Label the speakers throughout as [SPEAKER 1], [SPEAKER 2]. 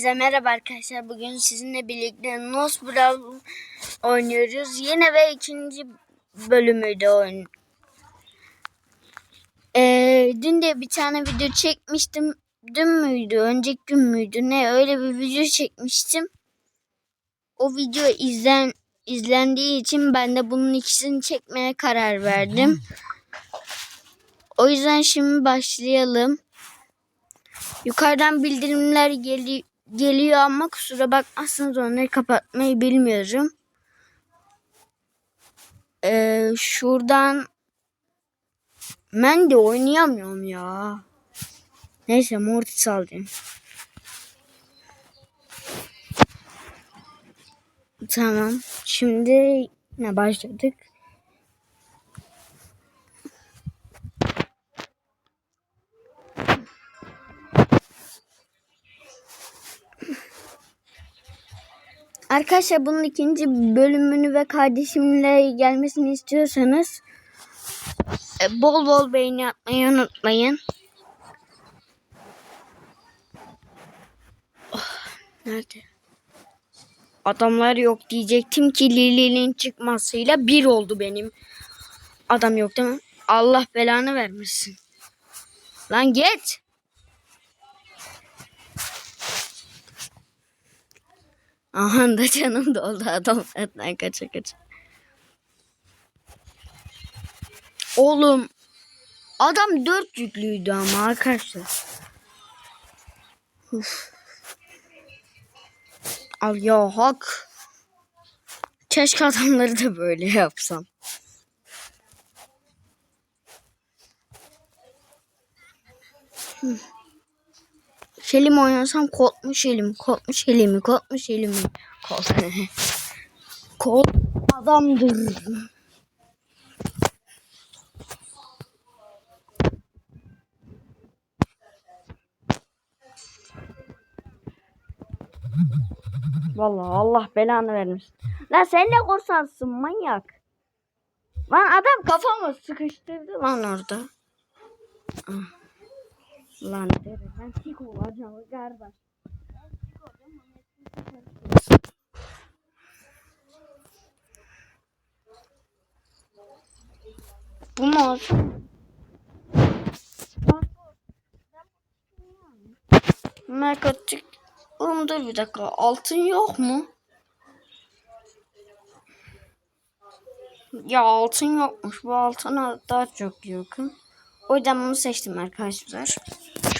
[SPEAKER 1] Hepinize merhaba arkadaşlar. Bugün sizinle birlikte Nos Brawl oynuyoruz. Yine ve ikinci bölümüydü oyun. Ee, dün de bir tane video çekmiştim. Dün müydü? Önceki gün müydü? Ne? Öyle bir video çekmiştim. O video izlen izlendiği için ben de bunun ikisini çekmeye karar verdim. O yüzden şimdi başlayalım. Yukarıdan bildirimler geli geliyor ama kusura bakmazsanız onları kapatmayı bilmiyorum. Ee, şuradan ben de oynayamıyorum ya. Neyse Mortis alacağım. Tamam. Şimdi ne başladık? Arkadaşlar bunun ikinci bölümünü ve kardeşimle gelmesini istiyorsanız e, bol bol beğeni atmayı unutmayın. Oh, nerede? Adamlar yok diyecektim ki Lili'nin çıkmasıyla bir oldu benim. Adam yok değil mi? Allah belanı vermesin. Lan git. Aha da canım doldu adam senden kaça kaça. Oğlum adam dört yüklüydü ama arkadaşlar. Uf. Al ya hak. Keşke adamları da böyle yapsam. Hı. Şelim oynasam kopmuş elim, kopmuş elimi, kopmuş elimi. Kol. Kol adamdır. Vallahi Allah belanı vermiş. Lan sen ne korsansın manyak. Lan adam kafamı sıkıştırdı lan orada. Ah. Lan dere ben sik olacağım kardeş. Bu mu olsun? Dur bir dakika. Altın yok mu? Ya altın yokmuş. Bu altına daha çok yakın. O yüzden bunu seçtim arkadaşlar.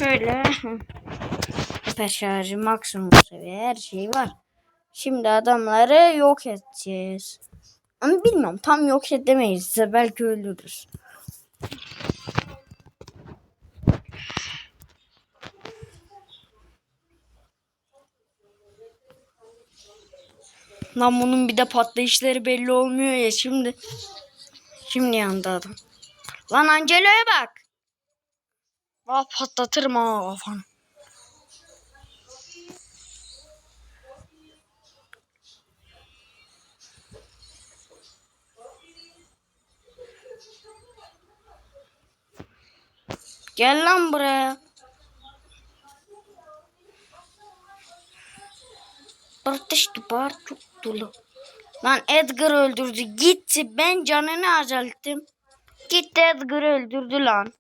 [SPEAKER 1] Şöyle hiper şarjı maksimum seviye her şey var. Şimdi adamları yok edeceğiz. Ama bilmiyorum tam yok edemeyiz. Belki öldürürüz. Lan bunun bir de patlayışları belli olmuyor ya şimdi. Şimdi yandı adam. Lan Angelo'ya bak. Vah patlatırım ha kafanı. Gel lan buraya. Bartıştı bar çok dolu. Lan Edgar öldürdü. Gitti. Ben canını azalttım. Gitti Edgar öldürdü lan.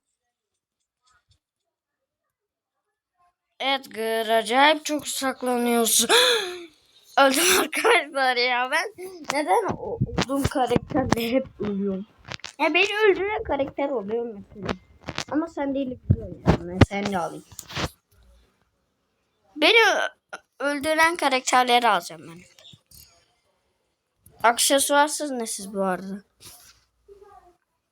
[SPEAKER 1] Edgar acayip çok saklanıyorsun. Öldüm arkadaşlar ya ben neden olduğum karakterle hep ölüyorum. Ya beni öldüren karakter oluyor mesela. Ama sen değil. Ben sen de alayım. Beni öldüren karakterleri alacağım ben. Aksesuarsız nesiz bu arada?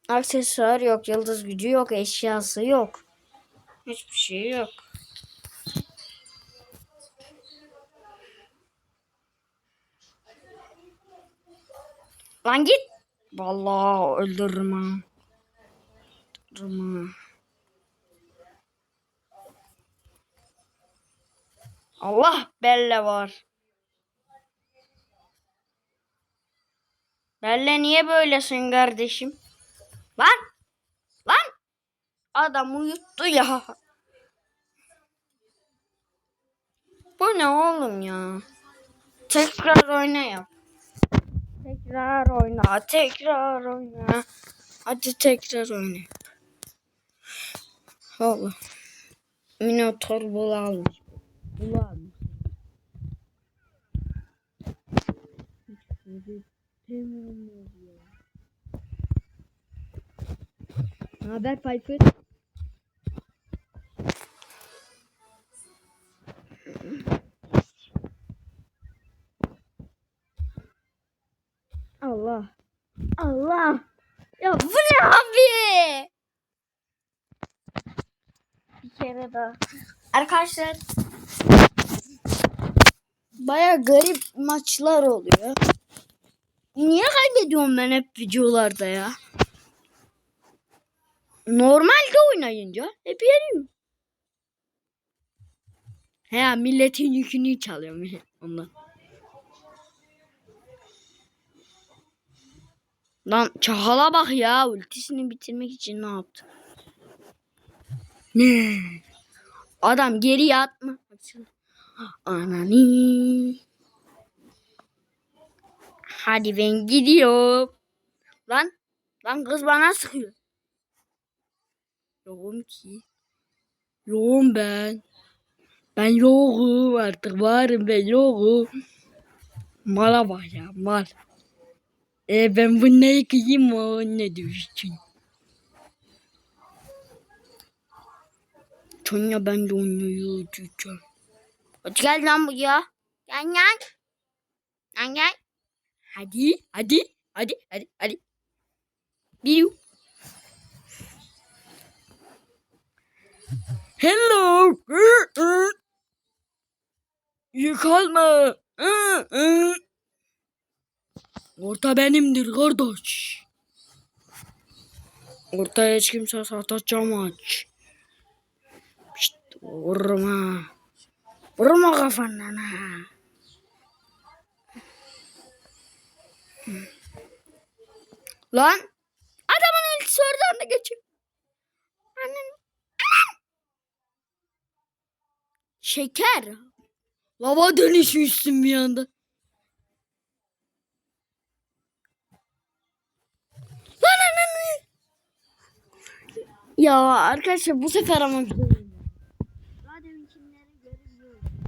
[SPEAKER 1] Aksesuar yok, yıldız gücü yok, eşyası yok. Hiçbir şey yok. Lan git. Vallahi öldürürüm ha. Öldürürüm ha. Allah Belle var. Belle niye böylesin kardeşim? Lan! Lan! Adam uyuttu ya. Bu ne oğlum ya? Tekrar oyna yap. Tekrar oyna, tekrar oyna. Hadi tekrar oyna. Allah. Minotaur bulu almış. Bulu almış. Ne haber Piper? Allah. Allah. Ya bu ne abi? Bir kere daha. Arkadaşlar baya garip maçlar oluyor. Niye kaybediyorum ben hep videolarda ya? Normalde oynayınca hep yeniyorum. He milletin yükünü çalıyorum ondan. Lan çahala bak ya ultisini bitirmek için ne yaptı? Ne? Adam geriye atma. Baksana. Anani. Hadi ben gidiyorum. Lan. Lan kız bana sıkıyor. Yokum ki. Yokum ben. Ben yokum artık varım ben yokum. Mala bak ya mal. E ben bunu yıkayayım o ne düşsün. Tonya ben de onu yiyeceğim. Hadi gel lan buraya. Gel gel. Gel gel. Hadi hadi hadi hadi hadi. Bir. Hello. Yıkalma. Orta benimdir kardeş. Ortaya hiç kimse satacağım aç. Şşt, vurma. Vurma kafandan ha. Lan. Adamın ultisi oradan da geçiyor. Annen. Şeker. Lava dönüşmüşsün bir anda. Lan ananı. Ya arkadaşlar bu sefer ama güzel.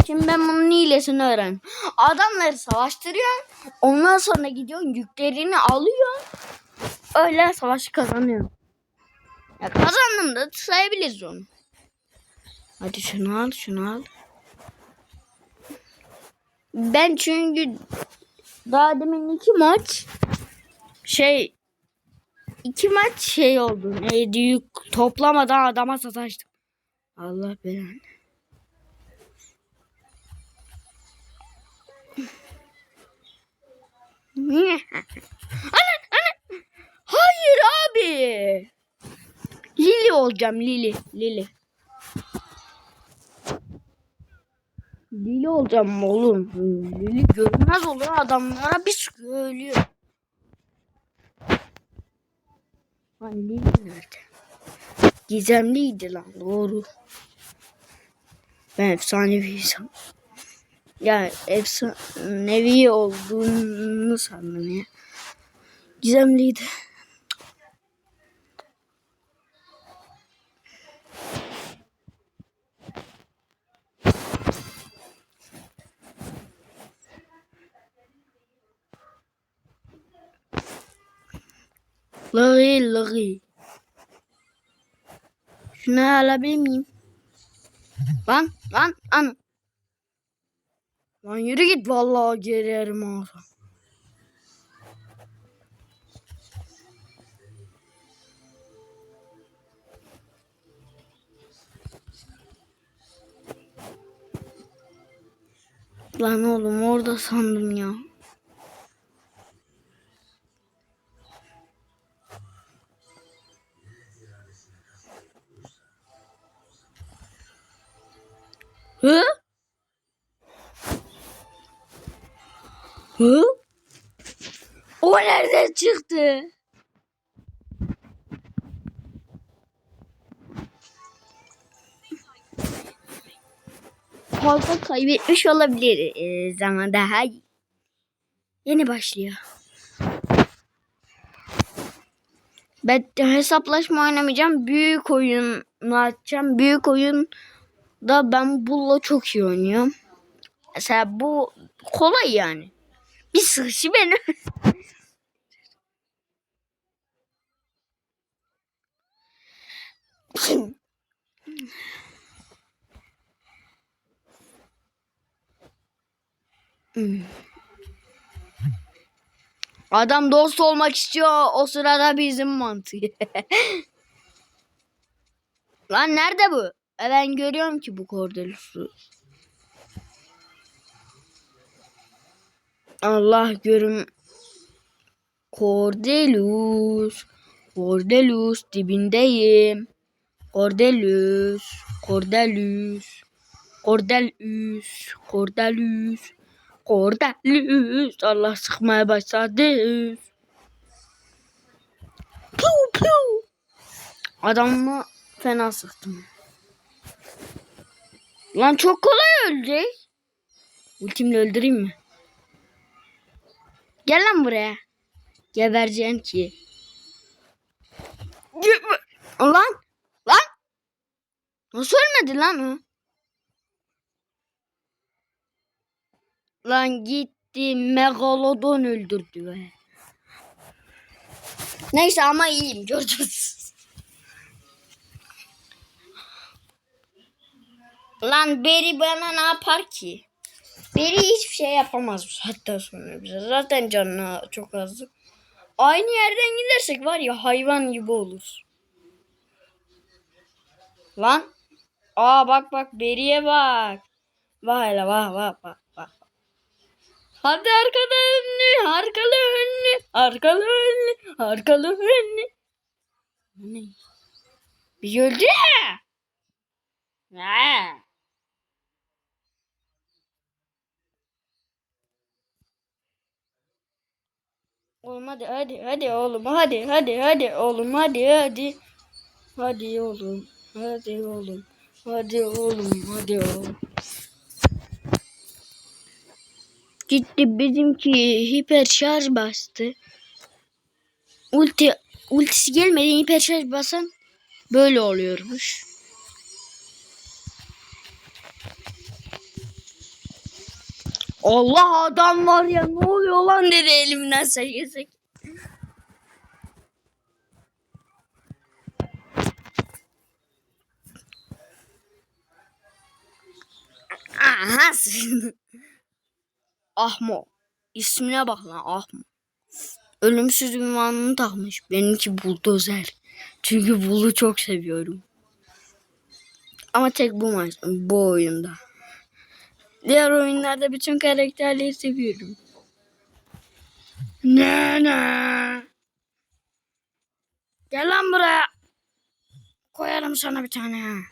[SPEAKER 1] Şimdi ben bunun hilesini öğren. Adamları savaştırıyor. Ondan sonra gidiyor yüklerini alıyor. Öyle savaşı kazanıyor. Ya kazandım da sayabiliriz onu. Hadi şunu al şunu al. Ben çünkü daha demin iki maç şey iki maç şey oldu. Neydi yük toplamadan adama sataştım. Allah belanı. Ana, ana. Hayır abi. Lili olacağım Lili. Lili. Lili olacağım oğlum. Lili görünmez oluyor adamlara bir sıkıyor ölüyor. Lili nerede? Gizemliydi lan doğru. Ben efsanevi insan. Ya efsanevi olduğunu sandım ya. Gizemliydi. Lari lari. Şunu alabilir miyim? Lan lan an. Lan yürü git vallahi gelirim ağzım. Lan oğlum orada sandım ya. Hı? Hı? O nereden çıktı? fazla kaybetmiş olabilir e, ama daha yeni başlıyor. Ben hesaplaşma oynamayacağım. Büyük oyun açacağım. Büyük oyun da ben Bull'la çok iyi oynuyorum. Mesela bu kolay yani. Bir sıkışı benim. Adam dost olmak istiyor. O sırada bizim mantığı. Lan nerede bu? E ben görüyorum ki bu Cordelus'u. Allah görüm. Cordelus. Cordelus dibindeyim. Cordelus. Cordelus. Cordelus. Cordelus. Cordelus. Allah sıkmaya başladı. Piu piu. Adamı fena sıktım. Lan çok kolay öldü. Ultimle öldüreyim mi? Gel lan buraya. Gebereceksin ki. Lan. Lan. Nasıl ölmedi lan o? Lan gitti Megalodon öldürdü be. Neyse ama iyiyim gördünüz. Lan Beri bana ne yapar ki? Beri hiçbir şey yapamaz bu saatten sonra bize. Zaten canına çok azdı. Aynı yerden gidersek var ya hayvan gibi olur. Lan. Aa bak bak Beri'ye bak. Bak hele bak bak bak bak. Hadi arkada önlü, arkalı önlü, arkalı önlü, arkalı önlü. Ne? Bir öldü ya. Oğlum hadi hadi hadi oğlum hadi hadi hadi oğlum hadi hadi. Hadi oğlum hadi oğlum hadi oğlum hadi oğlum. Gitti bizimki hiper şarj bastı. Ulti ultisi gelmeden hiper şarj basan böyle oluyormuş. Allah adam var ya ne oluyor lan dedi elimden sayısık. Aha. Ahmo. İsmine bak lan Ahmo. Ölümsüz ünvanını takmış. Benimki buldozer. Çünkü bulu çok seviyorum. Ama tek bu maç, bu oyunda. Diğer oyunlarda bütün karakterleri seviyorum. Ne ne? Gel lan buraya. Koyarım sana bir tane.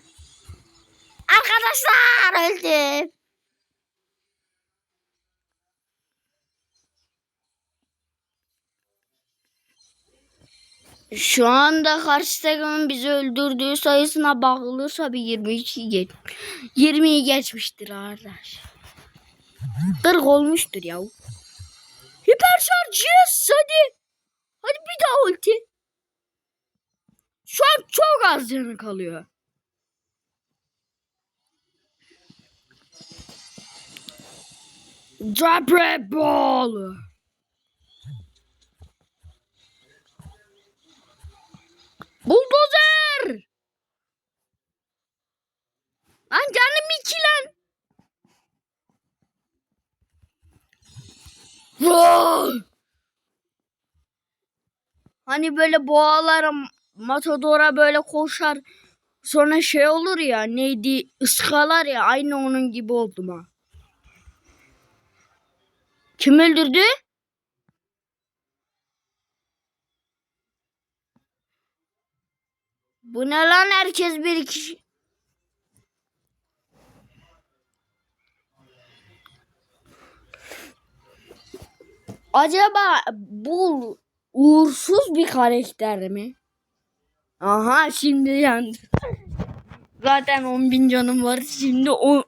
[SPEAKER 1] Arkadaşlar öldüm. Şu anda karşı takımın bizi öldürdüğü sayısına bakılırsa bir 22 geç. 20'yi geçmiştir arkadaş. 40 olmuştur ya. Hiper şarj yes hadi. Hadi bir daha ulti. Şu an çok az canı kalıyor. Drop ball. Buldozer! Lan canım iki lan. Vay! Hani böyle boğalar matadora böyle koşar. Sonra şey olur ya neydi ıskalar ya aynı onun gibi oldum ha. Kim öldürdü? Bu ne lan herkes bir kişi. Acaba bu uğursuz bir karakter mi? Aha şimdi yandı. Zaten 10 bin canım var. Şimdi o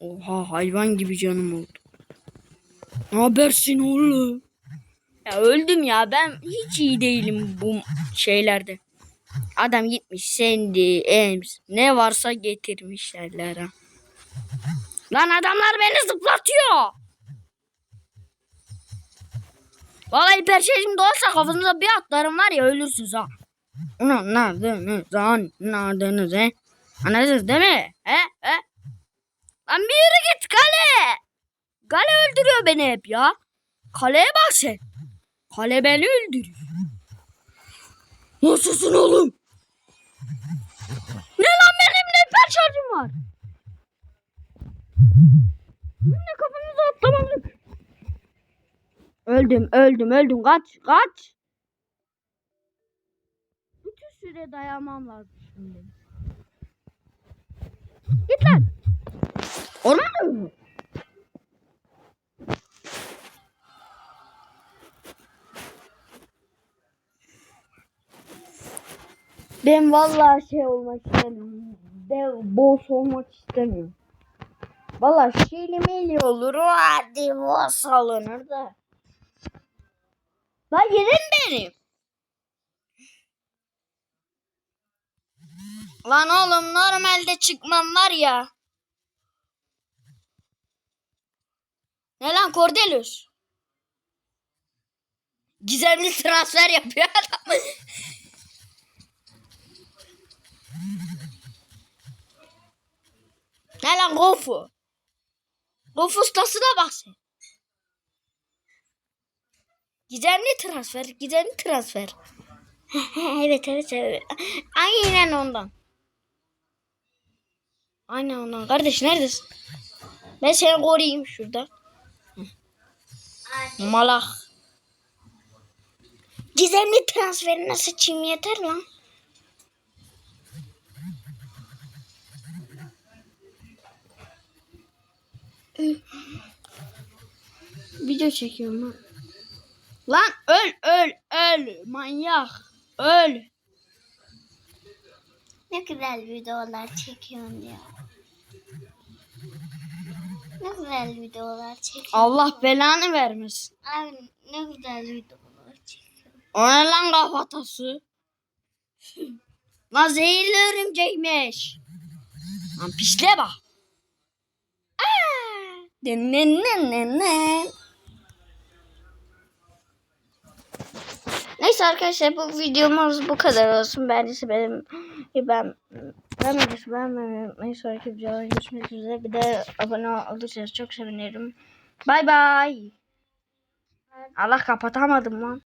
[SPEAKER 1] Oha hayvan gibi canım oldu. Ne habersin oğlum? Ya öldüm ya ben hiç iyi değilim bu şeylerde. Adam gitmiş Sandy, Ems ne varsa getirmişler ha. Lan adamlar beni zıplatıyor. Vallahi hiper şarjım doğarsa kafanıza bir atlarım var ya ölürsünüz ha. Ulan adınız anladınız he? Anladınız değil mi? He? He? Lan bir yere git kale. Kale öldürüyor beni hep ya. Kaleye bak sen. Kale beni öldürüyor. Nasılsın oğlum? Ne lan benim ne hiper şarjım var? Ne kafanıza atlamadık. Öldüm öldüm öldüm kaç kaç. Bütün süre dayanmam lazım şimdi. Git lan. Orman mı? Ben vallahi şey olmak istemiyorum. Dev boss olmak istemiyorum. Vallahi şeyli meyli olur. Hadi boss alınır da. Lan yerim benim. Lan oğlum normalde çıkmam var ya. Ne lan Cordelius? Gizemli transfer yapıyor adam. ne lan Gofu? Gofu ustasına bak sen. Gizemli transfer, gizemli transfer. evet evet evet. Aynen ondan. Aynen ondan. Kardeş neredesin? Ben seni koruyayım şurada. Malak. Gizemli transferine sıçayım yeter lan. Video çekiyorum lan. Lan öl öl öl manyak öl.
[SPEAKER 2] Ne güzel videolar çekiyorsun ya. Ne güzel videolar çekiyorsun.
[SPEAKER 1] Allah belanı vermesin.
[SPEAKER 2] Abi ne güzel videolar çekiyorsun.
[SPEAKER 1] O ne lan kafatası? lan zehirli örümcekmiş. Lan pisle bak. Aa! Den den den den den.
[SPEAKER 2] Neyse arkadaşlar bu videomuz bu kadar olsun. Beğendiyse benim ben beğenmediyse beğenmeyi unutmayın. Sonraki videoda görüşmek üzere. Bir de abone olursanız çok sevinirim. Bay bay. Allah kapatamadım lan.